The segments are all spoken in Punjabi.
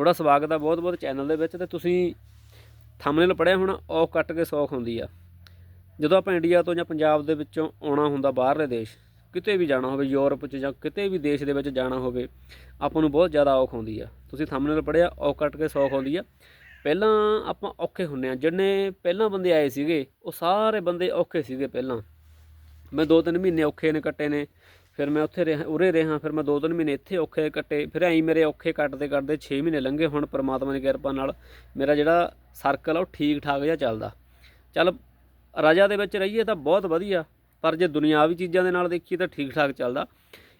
ਤੁਹਾਡਾ ਸਵਾਗਤ ਆ ਬਹੁਤ-ਬਹੁਤ ਚੈਨਲ ਦੇ ਵਿੱਚ ਤੇ ਤੁਸੀਂ ਥੰਬਨੇਲ ਪੜਿਆ ਹੋਣਾ ਔਖ ਕੱਟ ਕੇ ਸੌਖ ਹੁੰਦੀ ਆ। ਜਦੋਂ ਆਪਾਂ ਇੰਡੀਆ ਤੋਂ ਜਾਂ ਪੰਜਾਬ ਦੇ ਵਿੱਚੋਂ ਆਉਣਾ ਹੁੰਦਾ ਬਾਹਰਲੇ ਦੇਸ਼, ਕਿਤੇ ਵੀ ਜਾਣਾ ਹੋਵੇ, ਯੂਰਪ 'ਚ ਜਾਂ ਕਿਤੇ ਵੀ ਦੇਸ਼ ਦੇ ਵਿੱਚ ਜਾਣਾ ਹੋਵੇ, ਆਪਾਂ ਨੂੰ ਬਹੁਤ ਜ਼ਿਆਦਾ ਔਖ ਹੁੰਦੀ ਆ। ਤੁਸੀਂ ਥੰਬਨੇਲ ਪੜਿਆ ਔਖ ਕੱਟ ਕੇ ਸੌਖ ਹੁੰਦੀ ਆ। ਪਹਿਲਾਂ ਆਪਾਂ ਔਖੇ ਹੁੰਨੇ ਆ। ਜਿੰਨੇ ਪਹਿਲਾਂ ਬੰਦੇ ਆਏ ਸੀਗੇ, ਉਹ ਸਾਰੇ ਬੰਦੇ ਔਖੇ ਸੀਗੇ ਪਹਿਲਾਂ। ਮੈਂ ਦੋ ਤਿੰਨ ਮਹੀਨੇ ਔਖੇ ਨੇ, ਕੱਟੇ ਨੇ। ਫਿਰ ਮੈਂ ਉੱਥੇ ਰਿਹਾ, ਉਰੇ ਰਿਹਾ, ਫਿਰ ਮੈਂ ਦੋ ਤਿੰਨ ਮਹੀਨੇ ਇੱਥੇ ਔਖੇ ਕੱਟੇ, ਫਿਰ ਐਂ ਮੇਰੇ ਔਖੇ ਕੱਟਦੇ ਕੱਟਦੇ 6 ਮਹੀਨੇ ਲੰਘੇ ਹੁਣ ਪ੍ਰਮਾਤਮਾ ਦੀ ਕਿਰਪਾ ਨਾਲ। ਮੇਰਾ ਜਿਹੜਾ ਸਰਕਲ ਆ ਉਹ ਠੀਕ ਠਾਕ ਜਿਹਾ ਚੱਲਦਾ। ਚੱਲ ਰਜਾ ਦੇ ਵਿੱਚ ਰਹੀਏ ਤਾਂ ਬਹੁਤ ਵਧੀਆ, ਪਰ ਜੇ ਦੁਨਿਆਵੀ ਚੀਜ਼ਾਂ ਦੇ ਨਾਲ ਦੇਖੀਏ ਤਾਂ ਠੀਕ ਠਾਕ ਚੱਲਦਾ।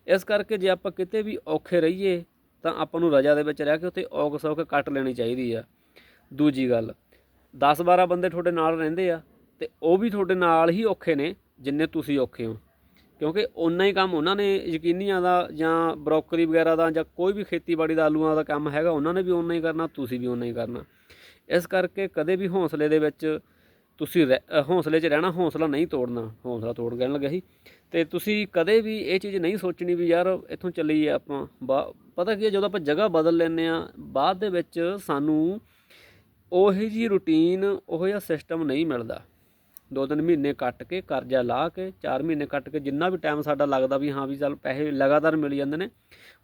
ਇਸ ਕਰਕੇ ਜੇ ਆਪਾਂ ਕਿਤੇ ਵੀ ਔਖੇ ਰਹੀਏ ਤਾਂ ਆਪਾਂ ਨੂੰ ਰਜਾ ਦੇ ਵਿੱਚ ਰਹਿ ਕੇ ਉੱਥੇ ਔਕ ਸੌਕ ਕੱਟ ਲੈਣੀ ਚਾਹੀਦੀ ਆ। ਦੂਜੀ ਗੱਲ 10 12 ਬੰਦੇ ਤੁਹਾਡੇ ਨਾਲ ਰਹਿੰਦੇ ਆ ਤੇ ਉਹ ਵੀ ਤੁਹਾਡੇ ਨਾਲ ਹੀ ਔਖੇ ਨੇ ਜਿੰਨੇ ਤੁਸੀਂ ਔਖੇ ਹੋ। ਕਿਉਂਕਿ ਓਨਾ ਹੀ ਕੰਮ ਉਹਨਾਂ ਨੇ ਯਕੀਨੀਆਂ ਦਾ ਜਾਂ ਬਰੋਕਰੀ ਵਗੈਰਾ ਦਾ ਜਾਂ ਕੋਈ ਵੀ ਖੇਤੀਬਾੜੀ ਦਾ ਆਲੂਆਂ ਦਾ ਕੰਮ ਹੈਗਾ ਉਹਨਾਂ ਨੇ ਵੀ ਓਨਾ ਹੀ ਕਰਨਾ ਤੁਸੀਂ ਵੀ ਓਨਾ ਹੀ ਕਰਨਾ। ਇਸ ਕਰਕੇ ਕਦੇ ਵੀ ਹੌਸਲੇ ਦੇ ਵਿੱਚ ਤੁਸੀਂ ਰਹਿ- ਅ, ਹੌਸਲੇ 'ਚ ਰਹਿਣਾ ਹੌਸਲਾ ਨਹੀਂ ਤੋੜਨਾ ਹੌਸਲਾ ਤੋੜ ਕਹਿਣ ਲੱਗਾ ਸੀ। ਤੇ ਤੁਸੀਂ ਕਦੇ ਵੀ ਇਹ ਚੀਜ਼ ਨਹੀਂ ਸੋਚਣੀ ਵੀ ਯਾਰ ਇੱਥੋਂ ਚੱਲੀਏ ਆਪਾਂ ਬਾ- ਪਤਾ ਕੀ ਹੈ ਜਦੋਂ ਆਪਾਂ ਜਗ੍ਹਾ ਬਦਲ ਲੈਂਦੇ ਆ ਬਾਅਦ ਦੇ ਵਿੱਚ ਸਾਨੂੰ ਉਹੀ ਜੀ ਰੁਟੀਨ ਉਹੋ ਜਿਹਾ ਸਿਸਟਮ ਨਹੀਂ ਮਿਲਦਾ। ਦੋ ਤਿੰਨ ਮਹੀਨੇ ਕੱਟ ਕੇ ਕਰਜ਼ਾ ਲਾ ਕੇ 4 ਮਹੀਨੇ ਕੱਟ ਕੇ ਜਿੰਨਾ ਵੀ ਟਾਈਮ ਸਾਡਾ ਲੱਗਦਾ ਵੀ ਹਾਂ ਵੀ ਚੱਲ ਪੈਸੇ ਲਗਾਤਾਰ ਮਿਲ ਜਾਂਦੇ ਨੇ,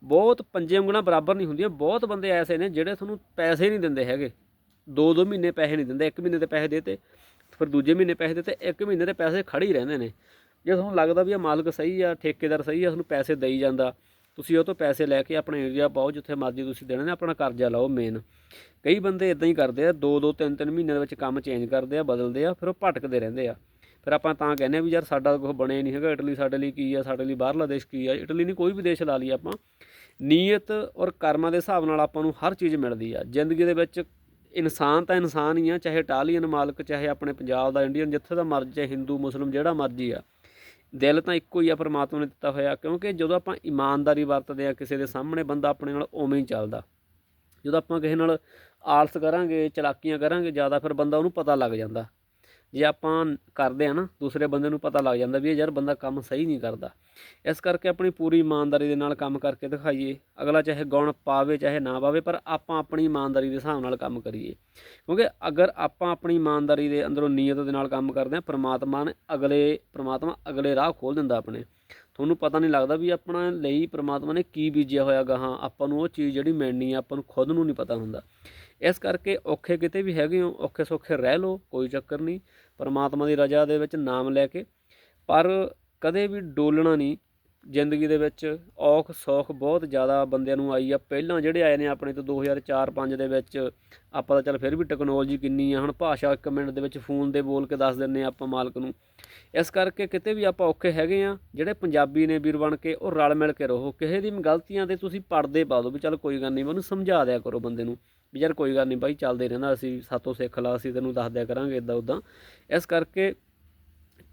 ਬਹੁਤ ਪੰਜੇ ਉਂਗਲਾਂ ਬਰਾਬਰ ਨਹੀਂ ਹੁੰਦੀਆਂ, ਬਹੁਤ ਬੰਦੇ ਐਸੇ ਨੇ ਜਿਹੜੇ ਤੁਹਾਨੂੰ ਪੈਸੇ ਨਹੀਂ ਦਿੰਦੇ ਹੈਗੇ। ਦੋ ਦੋ ਮਹੀਨੇ ਪੈਸੇ ਨਹੀਂ ਦਿੰਦੇ, ਇੱਕ ਮਹੀਨੇ ਦੇ ਪੈਸੇ ਦੇਤੇ, ਫਿਰ ਦੂਜੇ ਮਹੀਨੇ ਪੈਸੇ ਦਿੱਤੇ, ਇੱਕ ਮਹੀਨੇ ਦੇ ਪੈਸੇ ਖੜੇ ਹੀ ਰਹਿੰਦੇ ਨੇ। ਜੇ ਤੁਹਾਨੂੰ ਲੱਗਦਾ ਵੀ ਇਹ ਮਾਲਕ ਸਹੀ ਆ, ਠੇਕੇਦਾਰ ਸਹੀ ਆ, ਤੁਹਾਨੂੰ ਪੈਸੇ ਦੇਈ ਜਾਂਦਾ ਤੁਸੀਂ ਉਹ ਤੋਂ ਪੈਸੇ ਲੈ ਕੇ ਆਪਣੇ ਏਰੀਆ ਪਾਓ ਜਿੱਥੇ ਮਰਜ਼ੀ ਤੁਸੀਂ ਦੇਣਾ ਨੇ, ਆਪਣਾ ਕਰਜ਼ਾ ਲਓ ਮੇਨ ਕਈ ਬੰਦੇ ਇਦਾਂ ਹੀ ਕਰਦੇ ਆ, ਦੋ ਦੋ, ਤਿੰਨ ਤਿੰਨ ਮਹੀਨਿਆਂ ਦੇ ਵਿੱਚ ਕੰਮ ਚੇਂਜ ਕਰਦੇ ਆ, ਬਦਲਦੇ ਆ, ਫਿਰ ਉਹ ਭਟਕਦੇ ਰਹਿੰਦੇ ਆ। ਫਿਰ ਆਪਾਂ ਤਾਂ ਕਹਿੰਦੇ ਆ ਵੀ ਯਾਰ ਸਾਡਾ ਕੁਝ ਬਣਿਆ ਨਹੀਂ ਹੈਗਾ ਇਟਲੀ ਸਾਡੇ ਲਈ ਕੀ ਆ, ਸਾਡੇ ਲਈ ਬਾਹਰਲਾ ਦੇਸ਼ ਕੀ ਆ ਇਟਲੀ ਨਹੀਂ ਕੋਈ ਵੀ ਦੇਸ਼ ਲਾ ਲਈ ਆਪਾਂ। ਨੀਅਤ ਔਰ ਕਰਮਾਂ ਦੇ ਹਿਸਾਬ ਨਾਲ ਆਪਾਂ ਨੂੰ ਹਰ ਚੀਜ਼ ਮਿਲਦੀ ਆ। ਜ਼ਿੰਦਗੀ ਦੇ ਵਿੱਚ ਇਨਸਾਨ ਤਾਂ ਇਨਸਾਨ ਹੀ ਆ, ਚਾਹੇ ਇਟਾਲੀਅਨ ਮਾਲਕ, ਚਾਹੇ ਆਪਣੇ ਪੰਜਾਬ ਦਾ ਇੰਡੀਅਨ ਜਿੱਥੇ ਦਾ ਮਰਜ਼ੀ ਹੈ ਹਿੰਦੂ ਮੁਸਲਮ ਜਿਹੜਾ ਮਰਜ਼ੀ ਆ। ਦਿਲ ਤਾਂ ਇੱਕੋ ਹੀ ਆ ਪਰਮਾਤਮਾ ਨੇ ਦਿੱਤਾ ਹੋਇਆ, ਕਿਉਂਕਿ ਜਦੋਂ ਆਪਾਂ ਇਮਾਨਦਾਰੀ ਵਰਤਦੇ ਆ ਕਿਸੇ ਦੇ ਸਾਹਮਣੇ, ਬੰਦਾ ਆਪਣੇ ਨਾਲ ਉਵੇਂ ਹੀ ਚੱਲਦਾ। ਜਦੋਂ ਆਪਾਂ ਕਿਸੇ ਨਾਲ ਆਲਸ ਕਰਾਂਗੇ, ਚਲਾਕੀਆਂ ਕਰਾਂਗੇ ਜ਼ਿਆਦਾ, ਫਿਰ ਬੰਦਾ ਉਹਨੂੰ ਪਤਾ ਲੱਗ ਜਾਂਦਾ। ਜੇ ਆਪਾਂ ਕਰਦੇ ਆ ਨਾ, ਦੂਸਰੇ ਬੰਦੇ ਨੂੰ ਪਤਾ ਲੱਗ ਜਾਂਦਾ ਵੀ ਇਹ ਯਾਰ ਬੰਦਾ ਕੰਮ ਸਹੀ ਨਹੀਂ ਕਰਦਾ। ਇਸ ਕਰਕੇ ਆਪਣੀ ਪੂਰੀ ਇਮਾਨਦਾਰੀ ਦੇ ਨਾਲ ਕੰਮ ਕਰਕੇ ਦਿਖਾਈਏ। ਅਗਲਾ ਚਾਹੇ ਗੁਣ ਪਾਵੇ, ਚਾਹੇ ਨਾ ਪਾਵੇ, ਪਰ ਆਪਾਂ ਆਪਣੀ ਇਮਾਨਦਾਰੀ ਦੇ ਹਿਸਾਬ ਨਾਲ ਕੰਮ ਕਰੀਏ। ਕਿਉਂਕਿ ਅਗਰ ਆਪਾਂ ਆਪਣੀ ਇਮਾਨਦਾਰੀ ਦੇ ਅੰਦਰੋਂ ਨੀਅਤ ਦੇ ਨਾਲ ਕੰਮ ਕਰਦੇ ਆ, ਪ੍ਰਮਾਤਮਾ ਨੇ ਅਗਲੇ, ਪ੍ਰਮਾਤਮਾ ਅਗਲੇ ਰਾਹ ਖੋਲ ਦਿੰਦਾ ਆਪਣੇ। ਤੁਹਾਨੂੰ ਪਤਾ ਨਹੀਂ ਲੱਗਦਾ ਵੀ ਆਪਣਾ ਲਈ ਪ੍ਰਮਾਤਮਾ ਨੇ ਕੀ ਬੀਜਿਆ ਹੋਇਆ ਗਾਹਾਂ। ਆਪਾਂ ਨੂੰ ਉਹ ਚੀਜ਼ ਜਿਹੜੀ ਮਿਲਣੀ ਆ, ਆਪਾਂ ਨੂੰ ਖੁਦ ਨੂੰ ਨਹੀਂ ਪਤਾ ਹੁੰਦਾ। ਇਸ ਕਰਕੇ ਔਖੇ ਕਿਤੇ ਵੀ ਹੈਗੇ ਹੋ, ਔਖੇ ਸੌਖੇ ਰਹਿ ਲਓ, ਕੋਈ ਚੱਕਰ ਨਹੀਂ, ਪਰਮਾਤਮਾ ਦੀ ਰਜ਼ਾ ਦੇ ਵਿੱਚ ਨਾਮ ਲੈ ਕੇ, ਪਰ ਕਦੇ ਵੀ ਡੋਲਣਾ ਨਹੀਂ, ਜ਼ਿੰਦਗੀ ਦੇ ਵਿੱਚ ਔਖ ਸੌਖ ਬਹੁਤ ਜ਼ਿਆਦਾ ਬੰਦਿਆਂ ਨੂੰ ਆਈ ਆ, ਪਹਿਲਾਂ ਜਿਹੜੇ ਆਏ ਨੇ ਆਪਣੇ ਤੋਂ 2004-5 ਦੇ ਵਿੱਚ, ਆਪਾਂ ਤਾਂ ਚੱਲ ਫਿਰ ਵੀ ਟੈਕਨੋਲੋਜੀ ਕਿੰਨੀ ਆ, ਹੁਣ ਭਾਸ਼ਾ ਇੱਕ ਮਿੰਟ ਦੇ ਵਿੱਚ ਫੋਨ ਦੇ ਬੋਲ ਕੇ ਦੱਸ ਦਿੰਨੇ ਆ ਆਪਾਂ ਮਾਲਕ ਨੂੰ, ਇਸ ਕਰਕੇ ਕਿਤੇ ਵੀ ਆਪਾਂ ਔਖੇ ਹੈਗੇ ਆ, ਜਿਹੜੇ ਪੰਜਾਬੀ ਨੇ ਵੀਰ ਬਣ ਕੇ, ਉਹ ਰਲ ਮਿਲ ਕੇ ਰਹੋ, ਕਿਸੇ ਦੀ ਗਲਤੀਆਂ ਤੇ ਤੁਸੀਂ ਪੜਦੇ ਪਾ ਦਿਓ ਵੀ ਚੱਲ ਕੋਈ ਗੱਲ ਨਹੀਂ, ਮੈਨੂੰ ਸਮਝਾ ਦਿਆ ਕਰੋ ਬੰਦੇ ਨੂੰ ਵੀ ਯਾਰ ਕੋਈ ਗੱਲ ਨਹੀਂ ਬਾਈ, ਚੱਲਦੇ ਰਹਿੰਦਾ ਅਸੀਂ ਸਾਤੋਂ ਸਿੱਖ ਲਾ, ਅਸੀਂ ਤੈਨੂੰ ਦੱਸ ਦਿਆ ਕਰਾਂਗੇ ਇਦਾਂ ਉਦਾਂ ਇਸ ਕਰਕੇ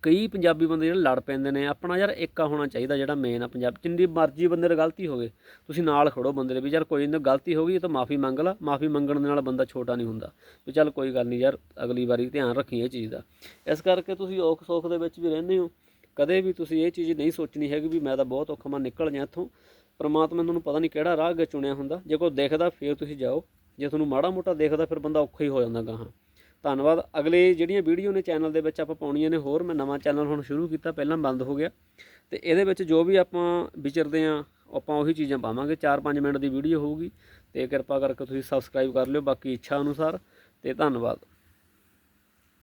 ਕਈ ਪੰਜਾਬੀ ਬੰਦੇ ਜਿਹੜੇ ਲੜ ਪੈਂਦੇ ਨੇ, ਆਪਣਾ ਯਾਰ ਏਕਾ ਹੋਣਾ ਚਾਹੀਦਾ ਜਿਹੜਾ ਮੇਨ ਆ ਪੰਜਾਬ, ਜਿੰਨੀ ਮਰਜ਼ੀ ਬੰਦੇ ਨਾਲ ਗਲਤੀ ਹੋਵੇ, ਤੁਸੀਂ ਨਾਲ ਖੜੋ ਬੰਦੇ ਦੇ ਵੀ, ਯਾਰ ਕੋਈ ਨਾ, ਗਲਤੀ ਹੋ ਗਈ ਤਾਂ ਮਾਫੀ ਮੰਗ ਲਾ, ਮਾਫੀ ਮੰਗਣ ਦੇ ਨਾਲ ਬੰਦਾ ਛੋਟਾ ਨਹੀਂ ਹੁੰਦਾ, ਵੀ ਚੱਲ ਕੋਈ ਗੱਲ ਨਹੀਂ ਯਾਰ, ਅਗਲੀ ਵਾਰੀ ਧਿਆਨ ਰੱਖੀ ਇਹ ਚੀਜ਼ ਦਾ। ਇਸ ਕਰਕੇ ਤੁਸੀਂ ਔਖ ਸੌਖ ਦੇ ਵਿੱਚ ਵੀ ਰਹਿੰਦੇ ਹੋ, ਕਦੇ ਵੀ ਤੁਸੀਂ ਇਹ ਚੀਜ਼ ਨਹੀਂ ਸੋਚਣੀ ਹੈਗੀ ਵੀ ਮੈਂ ਤਾਂ ਬਹੁਤ ਔਖਾ, ਮੈਂ ਨਿਕਲ ਜਾ ਇੱਥੋਂ, ਪਰਮਾਤਮਾ ਨੇ ਤੁਹਾਨੂੰ ਪਤਾ ਨਹੀਂ ਕਿਹੜਾ ਰਾਹ ਅੱਗੇ ਚੁਣਿਆ ਹੁੰਦਾ, ਜੇ ਕੋਈ ਦੇਖਦਾ ਫਿਰ ਤੁਸੀਂ ਜਾਓ। ਜੇ ਤੁਹਾਨੂੰ ਮਾੜਾ ਮੋਟਾ ਦੇਖਦਾ ਫਿਰ ਬੰਦਾ ਔਖਾ ਹੀ ਹੋ ਜਾਂਦਾ ਗਾਹਾਂ। ਧੰਨਵਾਦ। ਅਗਲੇ ਜਿਹੜੀਆਂ ਵੀਡੀਓ ਨੇ ਚੈਨਲ ਦੇ ਵਿੱਚ ਆਪਾਂ ਪਾਉਣੀਆਂ ਨੇ ਹੋਰ, ਮੈਂ ਨਵਾਂ ਚੈਨਲ ਹੁਣ ਸ਼ੁਰੂ ਕੀਤਾ, ਪਹਿਲਾਂ ਬੰਦ ਹੋ ਗਿਆ। ਤੇ ਇਹਦੇ ਵਿੱਚ ਜੋ ਵੀ ਆਪਾਂ ਵਿਚਰਦੇ ਆ ਆਪਾਂ ਉਹੀ ਚੀਜ਼ਾਂ ਪਾਵਾਂਗੇ। 4-5 ਮਿੰਟ ਦੀ ਵੀਡੀਓ ਹੋਊਗੀ। ਤੇ ਕਿਰਪਾ ਕਰਕੇ ਤੁਸੀਂ ਸਬਸਕ੍ਰਾਈਬ ਕਰ ਲਿਓ। ਬਾਕੀ ਇੱਛਾ ਅਨੁਸਾਰ। ਤੇ ਧੰਨਵਾਦ।